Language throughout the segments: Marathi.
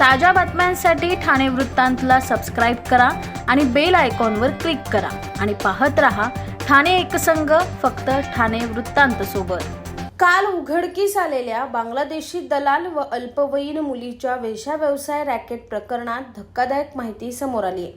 ताज्या बातम्यांसाठी ठाणे वृत्तांतला सबस्क्राईब करा आणि बेल आयकॉनवर क्लिक करा. आणि पाहत रहा ठाणे एकसंघ फक्त ठाणे वृत्तांत सोबत. काल उघडकीस आलेल्या बांगलादेशी दलाल व अल्पवयीन मुलीच्या वेशा व्यवसाय रॅकेट प्रकरणात धक्कादायक माहिती समोर आली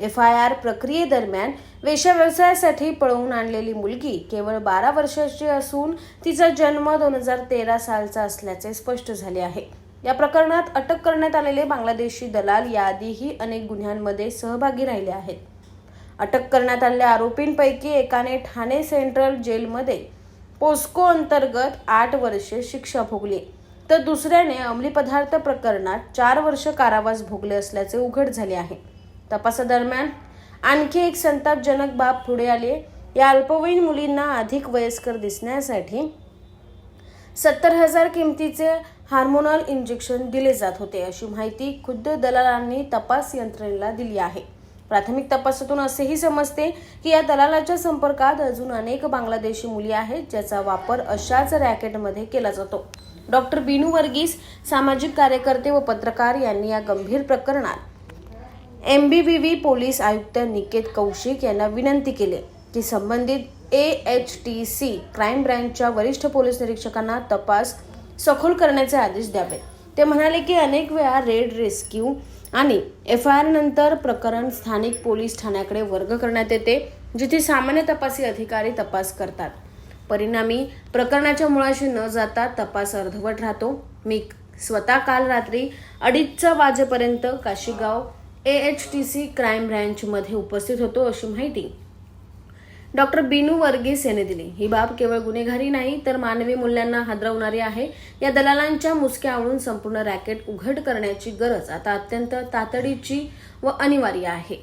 एफ आय आर प्रक्रियेदरम्यान वेशा व्यवसायासाठी पळवून आणलेली मुलगी केवळ बारा वर्षाची असून तिचा जन्म दोन हजार तेरा सालचा असल्याचे स्पष्ट झाले आहे. या प्रकरणात अटक करण्यात आलेले बांगलादेशी दलाल याआधीही अनेक गुन्ह्यांमध्ये सहभागी राहिले आहेत. अटक करण्यात आलेल्या आरोपींपैकी एकाने ठाणे सेंट्रल जेलमध्ये पोस्को अंतर्गत आठ वर्षे शिक्षा भोगली. तर दुसऱ्याने अंमली पदार्थ प्रकरणात चार वर्ष कारावास भोगले असल्याचे उघड झाले आहे. तपासादरम्यान आणखी एक संतापजनक बाब पुढे आले या अल्पवयीन मुलींना अधिक वयस्कर दिसण्यासाठी सत्तर हजार किमतीचे हार्मोनल इंजेक्शन दिले जात होते अशी माहिती खुद्द दलालांनी तपास यंत्रणेला दिली आहे. प्राथमिक तपासातून असेही समजते की या दलालाच्या संपर्कात अजून अनेक बांगलादेशी मुली आहेत ज्याचा वापर अशाच रॅकेटमध्ये केला जातो. डॉक्टर बिनू वर्गीस सामाजिक कार्यकर्ते व पत्रकार यांनी या गंभीर प्रकरणात एम बी व्ही पोलीस आयुक्त निकेत कौशिक यांना विनंती केली. की संबंधित A H T C crime ब्रँचच्या वरिष्ठ पोलीस निरीक्षकांना तपास सखोल करण्याचे आदेश द्यावेत ते म्हणाले की अनेक वेळा रेड रेस्क्यू आणि एफ आय आर नंतर प्रकरण स्थानिक पोलीस ठाण्याकडे वर्ग करण्यात येते जिथे सामान्य तपासी अधिकारी तपास करतात. परिणामी प्रकरणाच्या मुळाशी न जाता तपास अर्धवट राहतो. मी स्वतः काल रात्री अडीचच्या वाजेपर्यंत Kashigaon A H T C crime ब्रँचमध्ये उपस्थित होतो अशी माहिती डॉक्टर बिनू वर्गीस यांनी दिली. ही बाब केवळ गुन्हेगारी नाही तर मानवी मूल्यांना हादरवणारी आहे. या दलालांच्या मुसक्या आवळून संपूर्ण रॅकेट उघड करण्याची गरज आता अत्यंत तातडीची व अनिवार्य आहे.